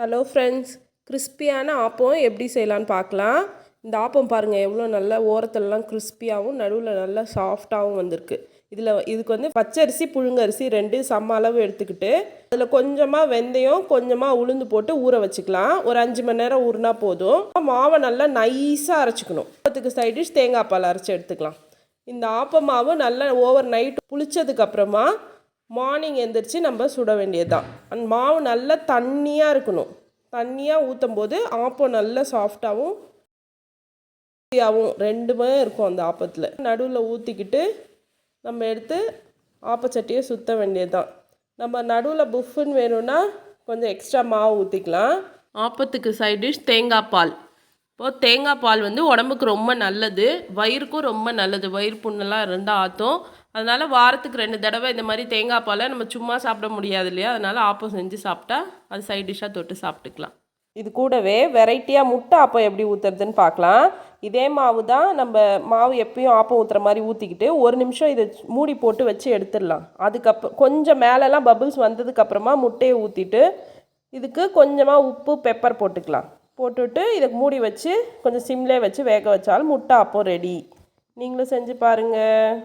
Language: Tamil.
ஹலோ ஃப்ரெண்ட்ஸ் கிறிஸ்பியான ஆப்பம் எப்படி செய்யலான்னு பார்க்கலாம். இந்த ஆப்பம் பாருங்கள் எவ்வளோ நல்லா ஓரத்துலலாம் கிறிஸ்பியாகவும் நடுவில் நல்லா சாஃப்டாகவும் வந்திருக்கு. இதில் இதுக்கு வந்து பச்சரிசி புழுங்கரிசி ரெண்டு சம அளவு எடுத்துக்கிட்டு அதில் கொஞ்சமாக வெந்தயம் கொஞ்சமாக உளுந்து போட்டு ஊற வச்சுக்கலாம். ஒரு அஞ்சு மணி நேரம் ஊறினா போதும். மாவை நல்லா நைஸாக அரைச்சிக்கணும். ஆப்பத்துக்கு சைட் டிஷ் தேங்காய் பால் அரைச்சி எடுத்துக்கலாம். இந்த ஆப்ப மாவு நல்லா ஓவர் நைட் புளிச்சதுக்கப்புறமா மார்னிங் எந்திரிச்சு நம்ம சுட வேண்டியது தான் அந்த மாவு நல்லா தண்ணியாக இருக்கணும். தண்ணியாக ஊற்றும் போது ஆப்பம் நல்லா சாஃப்டாகவும் ஈஸியாகவும் ரெண்டுமே இருக்கும் அந்த ஆப்பத்தில். நடுவில் ஊற்றிக்கிட்டு நம்ம எடுத்து ஆப்பச்சட்டியை சுற்ற வேண்டியது தான் நம்ம நடுவில் புஃப்னு வேணும்னா கொஞ்சம் எக்ஸ்ட்ரா மாவு ஊற்றிக்கலாம் ஆப்பத்துக்கு சைட் டிஷ் தேங்காய் பால். இப்போது தேங்காய் பால் வந்து உடம்புக்கு ரொம்ப நல்லது. வயிறுக்கும் ரொம்ப நல்லது. வயிறு புண்ணெல்லாம் இருந்தால் ஆற்றும் அதனால் வாரத்துக்கு ரெண்டு தடவை இந்த மாதிரி தேங்காய் பாலை நம்ம சும்மா சாப்பிட முடியாது இல்லையா? அதனால் ஆப்பம் செஞ்சு சாப்பிட்டா அது சைட் டிஷ்ஷாக தொட்டு சாப்பிட்டுக்கலாம். இது கூடவே வெரைட்டியாக முட்டை ஆப்பம் எப்படி ஊற்றுறதுன்னு பார்க்கலாம். இதே மாவு தான் நம்ம மாவு எப்பயும் ஆப்பம் ஊற்றுற மாதிரி ஊற்றிக்கிட்டு ஒரு நிமிஷம் இதை மூடி போட்டு வச்சு எடுத்துடலாம். அதுக்கப்புறம் கொஞ்சம் மேலெலாம் பபுள்ஸ் வந்ததுக்கப்புறமா முட்டையை ஊற்றிட்டு இதுக்கு கொஞ்சமாக உப்பு பெப்பர் போட்டுக்கலாம். போட்டுட்டு இதை மூடி வச்சு கொஞ்சம் சிம்லே வச்சு வேக வச்சாலும் முட்டை ஆப்பம் ரெடி நீங்களும் செஞ்சு பாருங்கள்